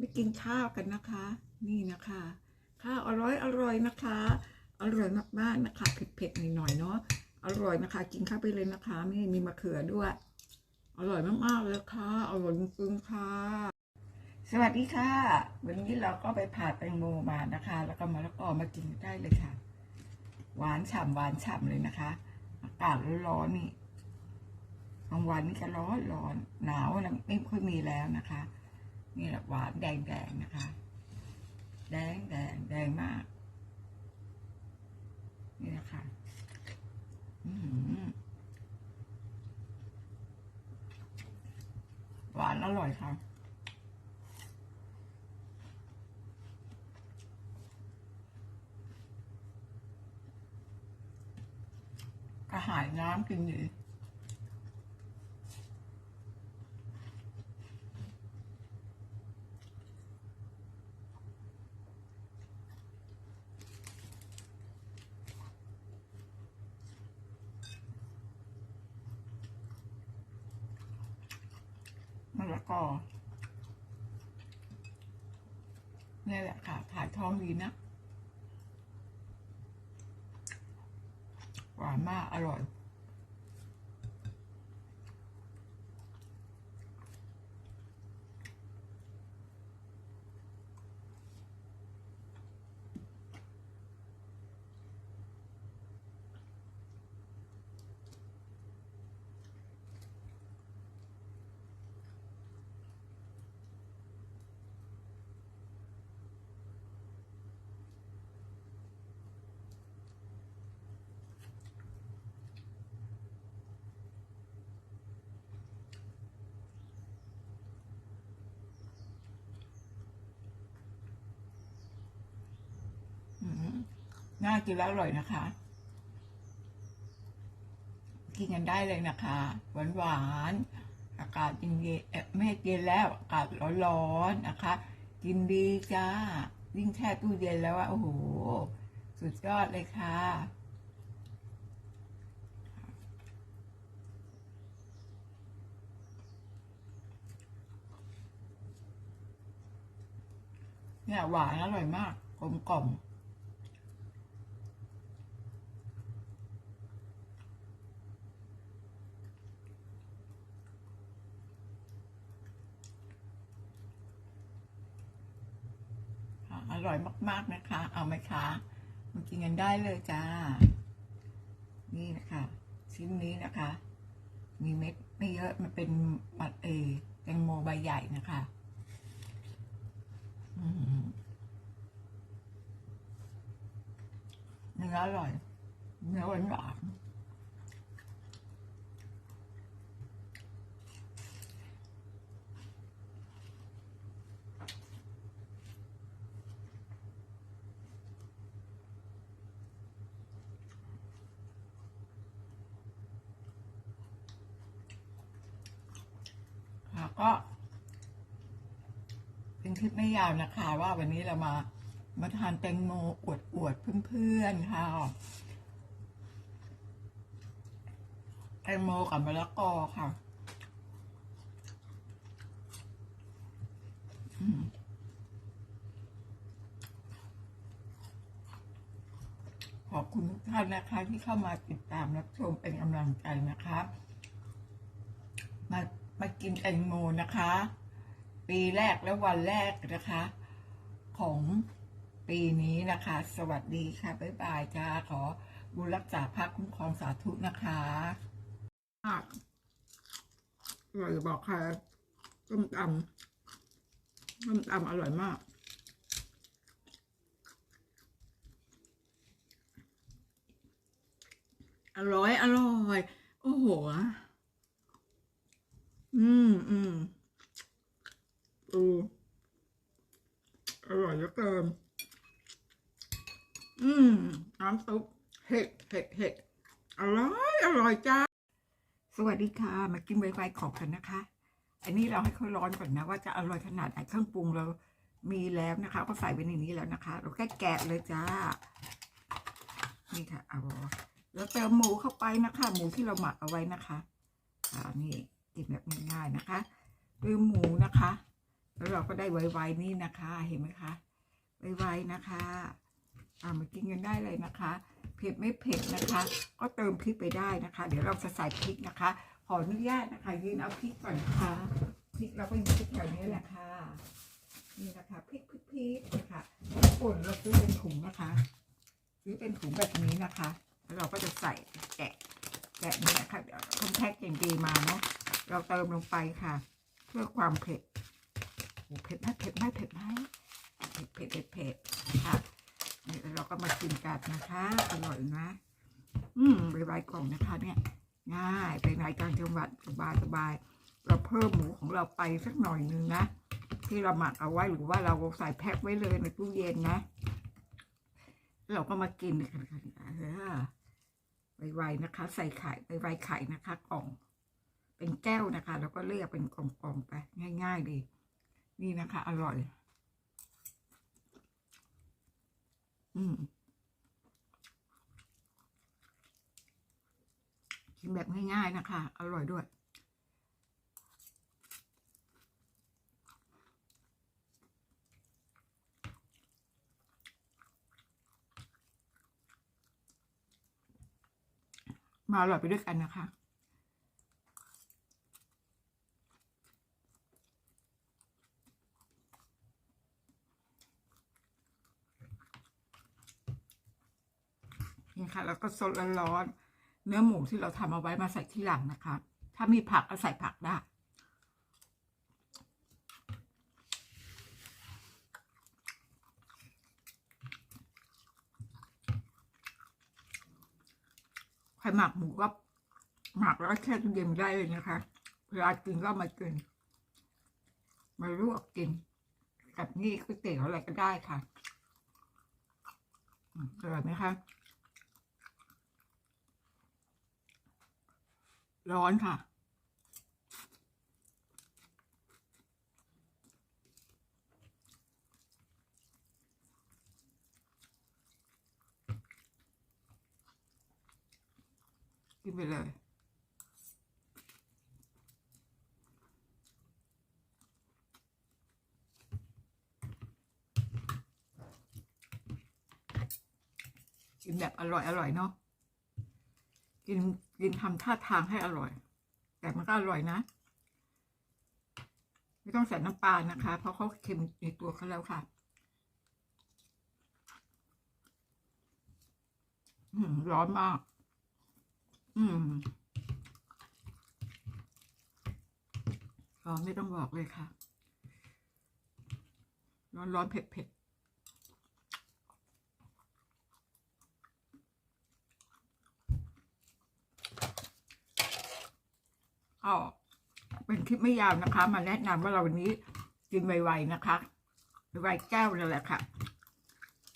ไม่กินข้าวกันนะคะ นี่นะคะ ข้าวอร่อยอร่อยนะคะ อร่อยมากๆนะคะเผ็ดๆหน่อยๆเนาะอร่อยนะคะ กินข้าวไปเลยนะคะนี่มีมะเขือด้วย อร่อยมากๆเลยค่ะ อร่อยจริงๆค่ะ สวัสดีค่ะ วันนี้เราก็ไปผ่าแตงโมมานะคะ แล้วก็มะละกอมากินได้เลยค่ะ หวานฉ่ำหวานฉ่ำเลยนะคะ อากาศร้อนๆนี่บางวันนี่ก็ร้อนร้อนหนาวนะไม่ค่อยมีแล้วนะคะ นี่แหละหวานแดงแดงๆนะคะ แดงแดงแดงมาก นี่นะคะหือหวานอร่อยค่ะกระหายน้ำกินอยู่ กอนี่แหละค่ะถ่ายท้องดีนะหวานมากอร่อย อืม น่ากินแล้วอร่อยนะคะ กินกันได้เลยนะคะ หวานหวานๆอากาศเย็นๆเอ่อไม่เย็นแล้วอากาศร้อนๆนะคะ กินดีจ้ายิ่งแช่ตู้เย็นแล้วอะโอ้โห สุดยอดเลยค่ะเนี่ยหวานอร่อยมากกลมกล่อม ร่อยมากๆนะคะ เอาไหมคะมากินกันได้เลยจ้า นี่นะคะ ชิ้นนี้นะคะ มีเม็ดไม่เยอะมันเป็นมัดเอแตงโมใบใหญ่นะคะอืมเนื้ออร่อย เนื้อหวานหวานค่ะก็ เป็นคลิปไม่ ยาวนะคะ ว่าวันนี้เรามามาทานแตงโมอวดอวดๆเพื่อนๆค่ะแตงโมกับมะละกอค่ะขอบคุณทุกท่านนะคะ ที่เข้ามาติดตามรับชมเป็นกำลังใจนะคะ มามากินแตงโมนะคะ ปีแรกและวันแรกนะคะ ของปีนี้นะคะ สวัสดีค่ะ บ๊ายบายจ้า ขอบุญรักษาพระคุ้มครองสาธุนะคะอร่อยบอกค่ะต้มตำต้มตำอร่อยมากอร่อย อร่อย โอ้โห อืม อืม อืออร่อยเหลือเกินอืมน้ำซุปเห็ดเห็ดเห็ดอร่อยอร่อยจ้า สวัสดีค่ะ มากินไวๆขอบกันนะคะ อันนี้เราให้เขาร้อนก่อนนะ ว่าจะอร่อยขนาดไหนเครื่องปรุงเรามีแล้วนะคะก็ใส่ไปในนี้แล้วนะคะ เราแค่แกะเลยจ้า นี่ค่ะเอาแล้วเติมหมูเข้าไปนะคะ หมูที่เราหมักเอาไว้นะคะอ่านี่กินแบบง่ายๆนะคะเติมหมูนะคะ แล้วเราก็ได้ไวๆนี่นะคะ เห็นไหมคะไวๆนะคะเอามากินกันได้เลยนะคะ เผ็ดไม่เผ็ดนะคะ ก็เติมพริกไปได้นะคะ เดี๋ยวเราจะใส่พริกนะคะ ขออนุญาตนะคะยืนเอาพริกก่อนนะคะพริกเราก็อยู่ที่แถวนี้แหละค่ะนี่นะคะพริกพริกพริกนะคะป่นเราซื้อเป็นถุงนะคะซื้อเป็นถุงแบบนี้นะคะ แล้วเราก็จะใส่แกะแกะนี่นะคะเดี๋ยวคนแพ็คอย่างดีมาเนาะเราเติมลงไปค่ะ เพื่อความเผ็ด เผ็ดไหมเผ็ดไหมเผ็ดไหมเผ็ดเผ็ดเผ็ดค่ะนี่แล้วเราก็มากินกันนะคะอร่อยนะอืมใบใบกล่องนะคะเนี่ยง่ายไปไหนกลางจังหวัดสบายสบายเราเพิ่มหมูของเราไปสักหน่อยนึงนะที่เราหมักเอาไว้หรือว่าเราใส่แพ็คไว้เลยในตู้เย็นนะ เราก็มากินกันกันเออไวๆนะคะ ใส่ไข่ไวๆไข่นะคะ กล่อง เป็นแก้วนะคะ แล้วก็เรียกเป็นกล่องๆไป ง่าย ๆ ดี นี่นะคะ อร่อย อืมกินแบบง่ายๆนะคะ อร่อยด้วย มาอร่อยไปด้วยกันนะคะ นี่ค่ะแล้วก็สดร้อนเนื้อหมูที่เราทำเอาไว้มาใส่ที่หลังนะคะ ถ้ามีผักก็ใส่ผักได้ ใครหมักหมูก็หมักแล้วแช่ตู้เย็นได้เลยนะคะ เวลากินก็มากิน มาลวกกิน กับนี่ก๋วยเตี๋ยวอะไรก็ได้ค่ะอร่อยไหมคะ ร้อนค่ะ กินไปเลยกินแบบอร่อยอร่อยเนาะ กินกินทำท่าทางให้อร่อย แต่มันก็อร่อยนะ ไม่ต้องใส่น้ำปลานะคะ เพราะเขาเค็มในตัวเขาแล้วค่ะร้อนมาก อืมร้อนไม่ต้องบอกเลยค่ะ ร้อนร้อนเผ็ดเผ็ดก็ เป็นคลิปไม่ยาวนะคะ มาแนะนำว่าเราวันนี้กินไวๆนะคะไวแก้วนั่นแหละค่ะ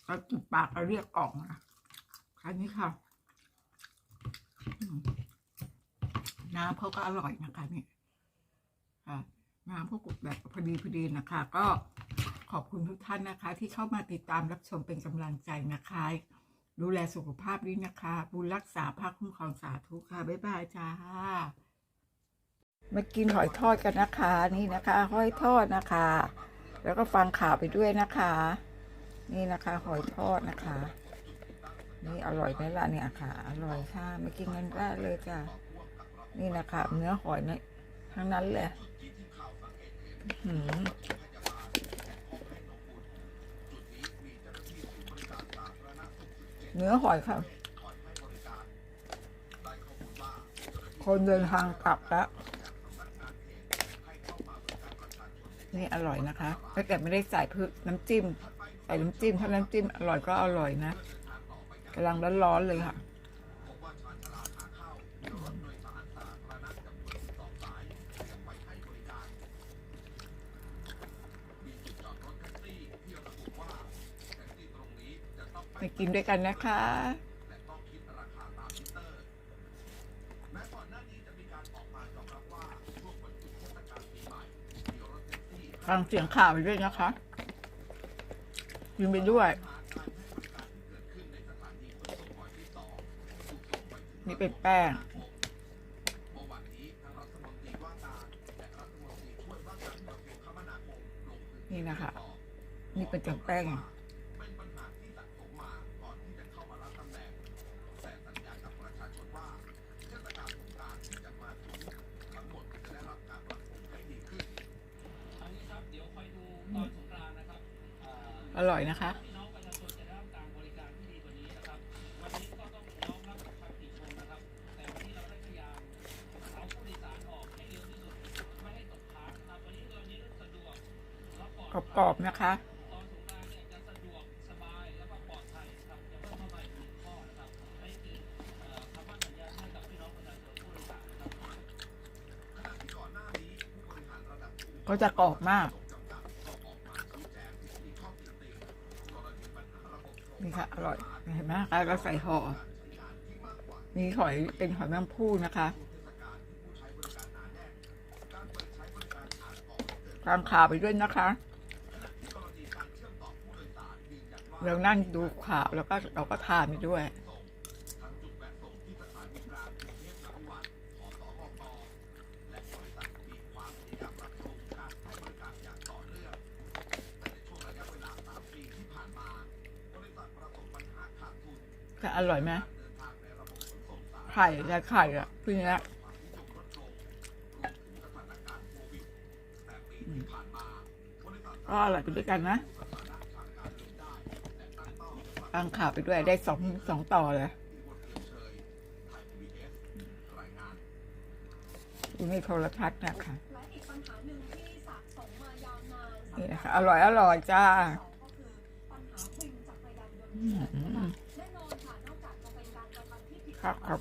เราติดปากเราเรียกกล่องนะแค่นี้ค่ะ น้ำเขาก็อร่อยนะคะนี่น้ำพวกแบบพอดีพอดีนะคะ ก็ขอบคุณทุกท่านนะคะ ที่เข้ามาติดตามรับชมเป็นกำลังใจนะคะ ดูแลสุขภาพด้วยนะคะ บุญรักษาภาคคุ้มครองสาธุค่ะ บ๊ายบายจ้า มากินหอยทอดกันนะคะนี่นะคะหอยทอดนะคะ แล้วก็ฟังข่าวไปด้วยนะคะ นี่นะคะหอยทอดนะคะ นี่อร่อยไหมล่ะเนี่ยค่ะ อร่อยค่ะมากินกันได้เลยจ้ะนี่นะคะ เนื้อหอยนะทั้งนั้นเลยหือเนื้อหอยค่ะ คนเดินทางกลับแล้ว นี่อร่อยนะคะแต่ไม่ได้ใส่พืชน้ำจิ้ม ใส่น้ำจิ้มถ้าน้ำจิ้มอร่อยก็อร่อยนะกำลังร้อนๆเลยค่ะไปกินด้วยกันนะคะ ฟังเสียงข่าวไปด้วยนะคะยินไปด้วย นี่เป็นแป้งนี่นะคะ นี่เป็นจังแป้ง อร่อยนะคะกรอบๆนะคะกรานต์เนี่ยจะกรอบมาก องประชาชนผู้โดยสารนะครับก็จะกรอบมากนี่ค่ะอร่อยเห็นไหมคะเราใส่ห่อมีหอยเป็นหอยแมงผู้นะคะทานข่าวไปด้วยนะคะ เรานั่งดูข่าวแล้วก็เราก็ทานไปด้วย ก็อร่อยไหมไข่และไข่อะพี่เนี้ยก็อร่อยไปด้วยกันนะฟังข่าวไปด้วยได้สองสองต่อเลยดูในโทรทัศน์นะคะและอีกปัญหาหนึ่งที่สะสมมายาวนานนี่นะคะ อร่อย อร่อยจ้า ครับฎหครับ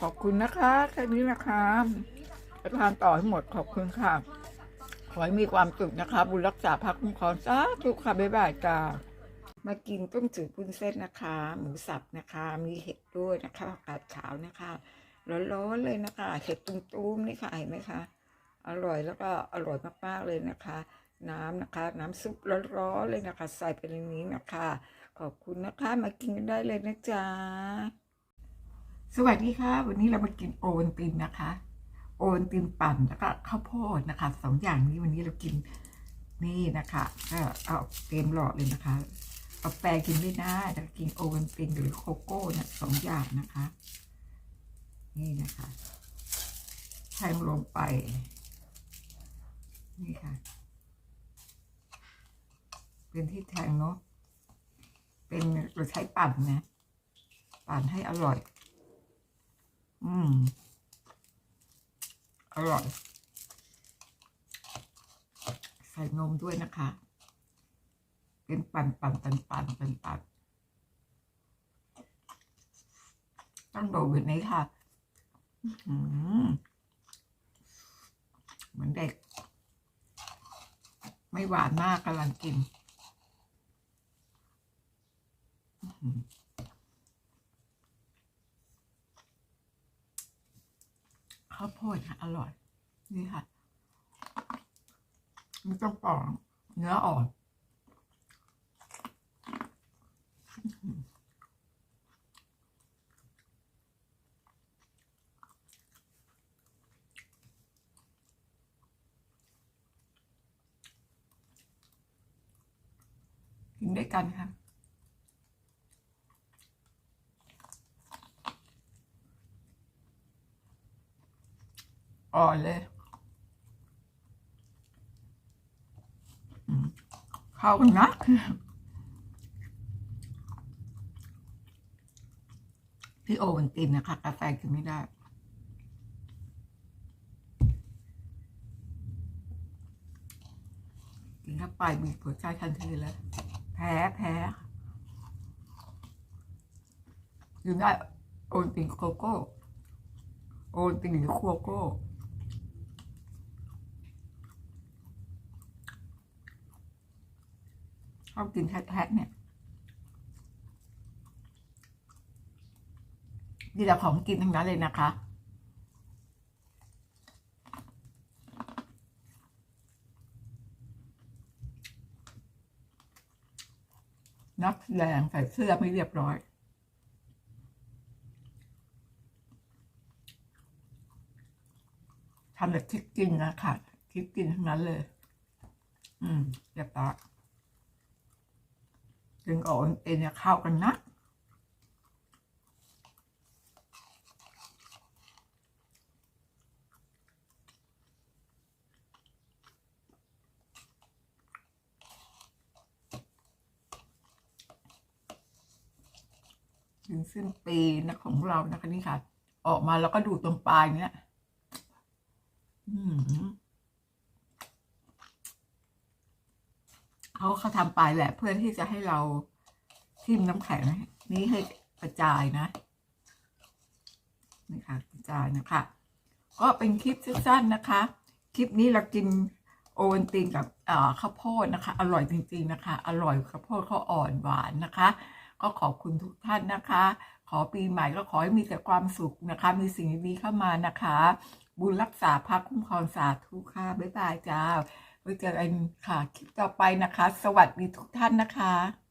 ขอบคุณนะคะแค่นี้นะคะไปทานต่อให้หมดขอบคุณค่ะ ขอให้มีความสุขนะคะ บุญรักษาพักคุ้มครองสาธุค่ะบ๊ายบายจ้ามากินต้มจืดปุ้นเส้นนะคะ หมูสับนะคะ มีเห็ดด้วยนะคะผักกาดขาวนะคะร้อนๆเลยนะคะ เห็ดตุ้มๆนี่ค่ะเห็นไหมคะ อร่อยแล้วก็อร่อยมากๆเลยนะคะ น้ำนะคะ น้ำซุปร้อนๆเลยนะคะ ใส่ไปในนี้นะคะ ขอบคุณนะคะ มากินกันได้เลยนะจ๊ะ สวัสดีค่ะ วันนี้เรามากินโอวัลตินนะคะ โอวัลตินปั่นแล้วก็ข้าวโพดนะคะสองอย่างนี้วันนี้เรากินนี่นะคะก็เอาเต็มหลอดเลยนะคะ เอาแปรกินไม่ได้แต่กินโอวัลตินหรือโคโก้นะสองอย่างนะคะ นี่นะคะแทงลงไป นี่ค่ะ เป็นที่แทงเนาะเป็นเราใช้ปั่นนะ ปั่นให้อร่อย อืม อร่อย ใส่นมด้วยนะคะ เป็นปั่นปั่นปั่นปั่นปั่นปั่นต้องโดดแบบนี้ค่ะอื้อหือเหมือนเด็ก ไม่หวานมากกำลังกินอื้อหือ ข้าวโพดค่ะอร่อย นี่ค่ะไม่ต้องปอกเนื้ออ่อนกินด้วยกันค่ะ อนเลย เข้ากันนะพี่โอวันตินนะคะกาแฟกินไม่ได้กินเข้าไปมีหัวใจทันทีเลยแพ้แพ้กินได้โอวันตินโกโก้โอวันตินหรือโคโก้ ชอบกินแท้ๆเนี่ยนี่เราของกินทั้งนั้นเลยนะคะ นักแสดงใส่เสื้อไม่เรียบร้อยทำแต่คลิปกินนะค่ะคลิปกินทั้งนั้นเลย อืมเรียบร้อย ดึงออกเอ็นเนี่ยเข้ากันนะถึงสิ้นปีนะของเรานะคะนี่ค่ะ ออกมาแล้วก็ดูตรงปลายเนี้ย อืม เขาเขาทำไปแหละ เพื่อที่จะให้เราทิ่มน้ำแข็งนี้ให้กระจายนะนี่ค่ะกระจายนะคะก็เป็นคลิปสั้นๆนะคะ คลิปนี้เรากินโอวันตินกับข้าวโพดนะคะ อร่อยจริง ๆนะคะ อร่อยข้าวโพดเขาอ่อนหวานนะคะ ก็ขอบคุณทุกท่านนะคะ ขอปีใหม่ก็ขอให้มีแต่ความสุขนะคะ มีสิ่งดีๆเข้ามานะคะ บุญรักษาพักคุ้มครองสาธุค่ะบ๊ายบายจ้า ไว้เจอกันค่ะคลิปต่อไปนะคะ สวัสดีทุกท่านนะคะ